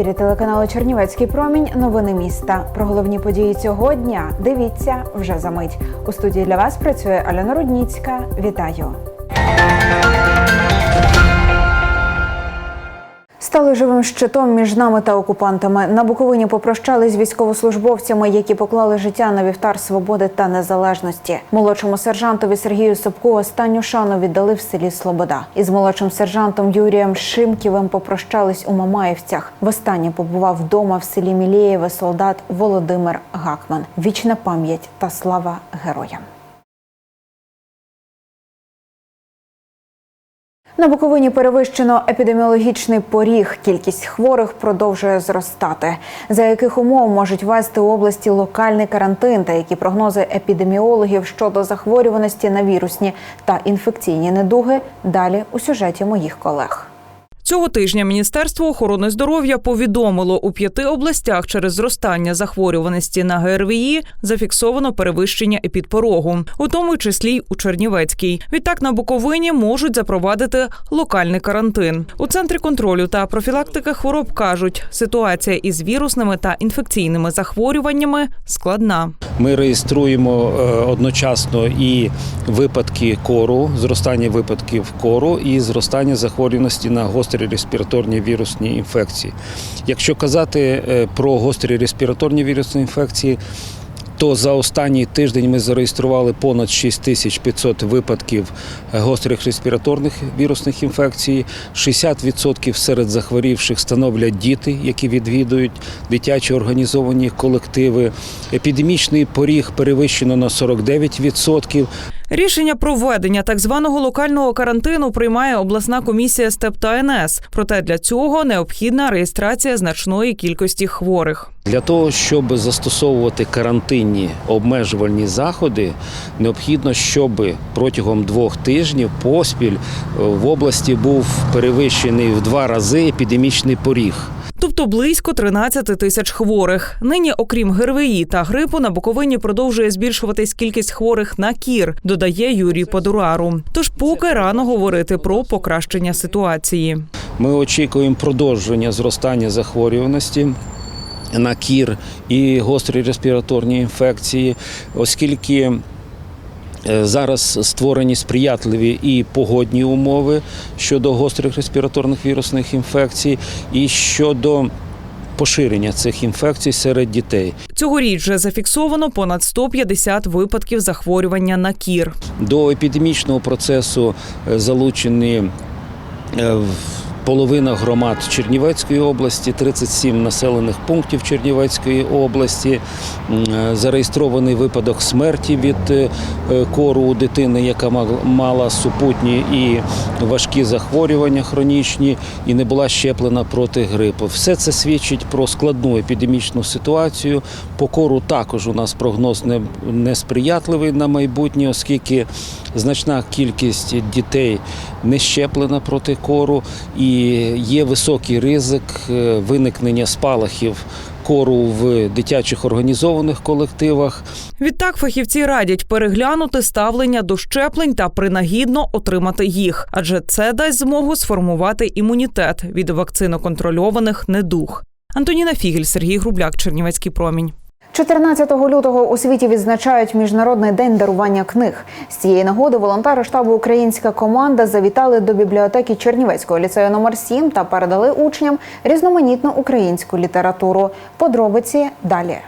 ефірі телеканалу Чернівецький промінь. Новини міста. Про головні події цього дня. Дивіться вже за мить. У студії для вас працює Альона Рудніцька. Вітаю. Стали живим щитом між нами та окупантами. На Буковині попрощались з військовослужбовцями, які поклали життя на вівтар свободи та незалежності. Молодшому сержантові Сергію Собку останню шану віддали в селі Слобода. Із молодшим сержантом Юрієм Шимківим попрощались у Мамаївцях. Востаннє побував вдома в селі Мілєєве солдат Володимир Гакман. Вічна пам'ять та слава героям. На Буковині перевищено епідеміологічний поріг. Кількість хворих продовжує зростати. За яких умов можуть вести у області локальний карантин та які прогнози епідеміологів щодо захворюваності на вірусні та інфекційні недуги далі у сюжеті моїх колег. Цього тижня Міністерство охорони здоров'я повідомило, у п'яти областях через зростання захворюваності на ГРВІ зафіксовано перевищення епідпорогу, у тому числі й у Чернівецькій. Відтак на Буковині можуть запровадити локальний карантин. У центрі контролю та профілактики хвороб кажуть, ситуація із вірусними та інфекційними захворюваннями складна. Ми реєструємо е, одночасно і випадки кору, зростання випадків кору і зростання захворюваності на гострі респіраторні вірусні інфекції. Якщо казати е, про гострі респіраторні вірусні інфекції, то за останній тиждень ми зареєстрували понад 6500 випадків е, гострих респіраторних вірусних інфекцій. 60% серед захворівших становлять діти, які відвідують дитячі організовані колективи. Епідемічний поріг перевищено на 49%. Рішення про введення так званого локального карантину приймає обласна комісія СТЕП та НС. Проте для цього необхідна реєстрація значної кількості хворих. Для того, щоб застосовувати карантинні обмежувальні заходи, необхідно, щоб протягом двох тижнів поспіль е, в області був перевищений в два рази епідемічний поріг. Тобто близько 13 тисяч хворих. Нині, окрім ГРВІ та грипу, на Буковині продовжує збільшуватись кількість хворих на кір, додає Юрій Подурару. Тож поки рано говорити про покращення ситуації. Ми очікуємо продовження зростання захворюваності. На кір і гострі респіраторні інфекції, оскільки зараз створені сприятливі і погодні умови щодо гострих респіраторних вірусних інфекцій, і щодо поширення цих інфекцій серед дітей. Цьогоріч вже зафіксовано понад 150 випадків захворювання на кір. До епідемічного процесу е, залучені е, в- половина громад Чернівецької області, 37 населених пунктів Чернівецької області. Е, Зареєстрований випадок смерті від е, е, кору у дитини, яка мала супутні і важкі захворювання хронічні і не була щеплена проти грипу. Все це свідчить про складну епідемічну ситуацію. По кору також у нас прогноз не, несприятливий на майбутнє, оскільки значна кількість дітей не щеплена проти кору і є високий ризик е, виникнення спалахів кору в дитячих організованих колективах. Відтак фахівці радять переглянути ставлення до щеплень та принагідно отримати їх, адже це дасть змогу сформувати імунітет від вакциноконтрольованих недуг. Антоніна Фігель, Сергій Грубляк, Чернівецький промінь. 14 лютого у світі відзначають міжнародний день дарування книг. З цієї нагоди волонтери штабу Українська команда завітали до бібліотеки Чернівецького ліцею номер 7 та передали учням різноманітну українську літературу. Подробиці далі.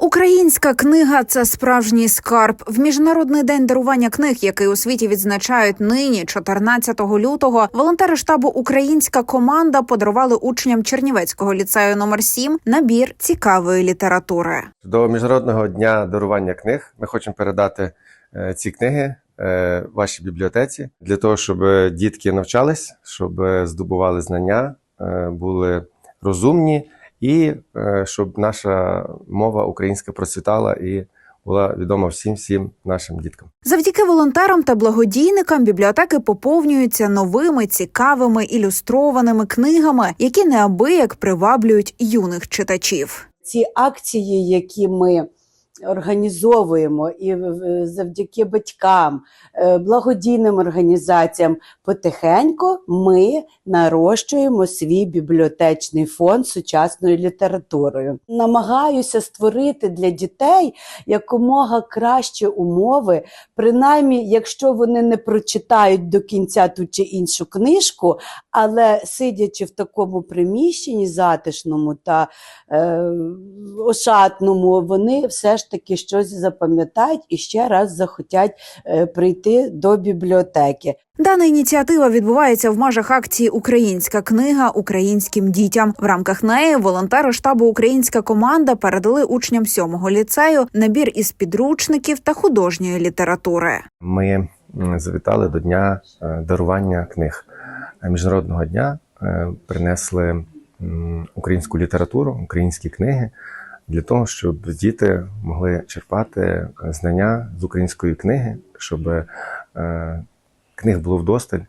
Українська книга це справжній скарб. В міжнародний день дарування книг, який у світі відзначають нині, 14 лютого. Волонтери штабу Українська команда подарували учням Чернівецького ліцею номер 7 набір цікавої літератури. До міжнародного дня дарування книг ми хочемо передати е, ці книги е, вашій бібліотеці для того, щоб дітки навчались, щоб здобували знання, е, були розумні, і е, щоб наша мова українська процвітала і була відома всім всім нашим діткам. Завдяки волонтерам та благодійникам бібліотеки поповнюються новими цікавими ілюстрованими книгами, які неабияк приваблюють юних читачів. ці акції, які ми організовуємо і завдяки батькам, е, благодійним організаціям потихеньку ми нарощуємо свій бібліотечний фонд сучасною літературою. Намагаюся створити для дітей якомога кращі умови, принаймні, якщо вони не прочитають до кінця ту чи іншу книжку, але сидячи в такому приміщенні затишному та е, ошатному, вони все ж таки щось запам'ятають і ще раз захотять е, прийти до бібліотеки. Дана ініціатива відбувається в межах акції Українська книга українським дітям. В рамках неї волонтери штабу Українська команда передали учням сьомого ліцею набір із підручників та художньої літератури. Ми завітали до дня е, дарування книг Е, міжнародного дня. Принесли українську літературу, українські книги для того, щоб діти могли черпати е, знання з української книги, щоб е, книг було вдосталь,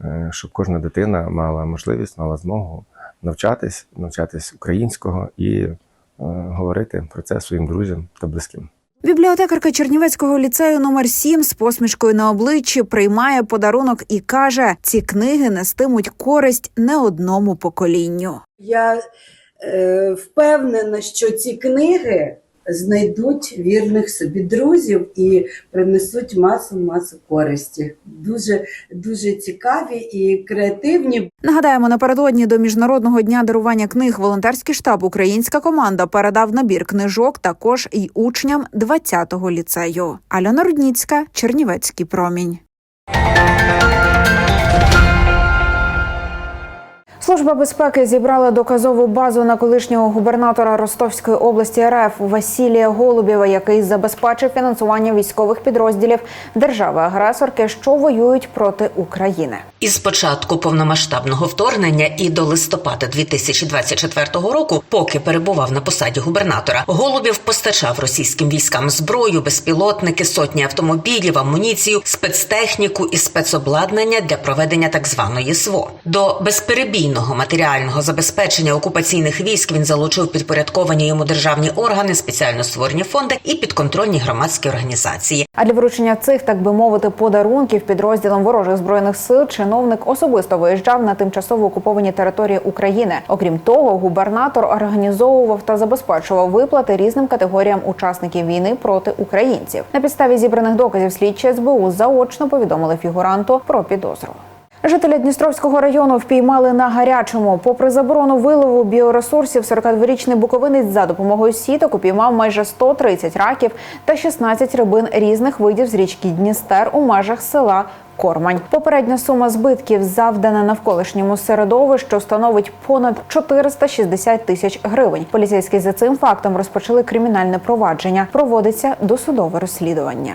е, щоб кожна дитина мала можливість, мала змогу навчатись, навчатись українського і говорити про це своїм друзям та близьким. Бібліотекарка Чернівецького ліцею номер 7 з посмішкою на обличчі приймає подарунок і каже: ці книги нестимуть користь не одному поколінню. Я впевнена, що ці книги знайдуть вірних собі друзів і принесуть масу масу користі. Дуже дуже цікаві і креативні. Нагадаємо, напередодні до міжнародного дня дарування книг волонтерський штаб Українська команда передав набір книжок також і учням 20-го ліцею. Альона Рудніцька, Чернівецький промінь. Служба безпеки зібрала доказову базу на колишнього губернатора Ростовської області РФ Василія Голубєва, який забезпечив фінансування військових підрозділів держави-агресорки, що воюють проти України. Із початку повномасштабного вторгнення і до листопада 2024 року, поки перебував на посаді губернатора, Голубів постачав російським військам зброю, безпілотники, сотні автомобілів, амуніцію, спецтехніку і спецобладнання для проведення так званої СВО. До безперебійного матеріального забезпечення окупаційних військ він залучив підпорядковані йому державні органи, спеціально створені фонди і підконтрольні громадські організації. А для вручення цих, так би мовити, подарунків підрозділам ворожих збройних сил чиновник особисто виїжджав на тимчасово окуповані території України. Окрім того, губернатор організовував та забезпечував виплати різним категоріям учасників війни проти українців. На підставі зібраних доказів слідчі СБУ заочно повідомили фігуранту про підозру. Жителі Дністровського району впіймали на гарячому. Попри заборону вилову біоресурсів, 42-річний буковинець за допомогою сіток упіймав майже 130 раків та 16 рибин різних видів з річки Дністер у межах села. Кормань попередня сума збитків завдана навколишньому середовищу становить понад 460 тисяч гривень. Поліцейські за цим фактом розпочали кримінальне провадження. Проводиться досудове розслідування.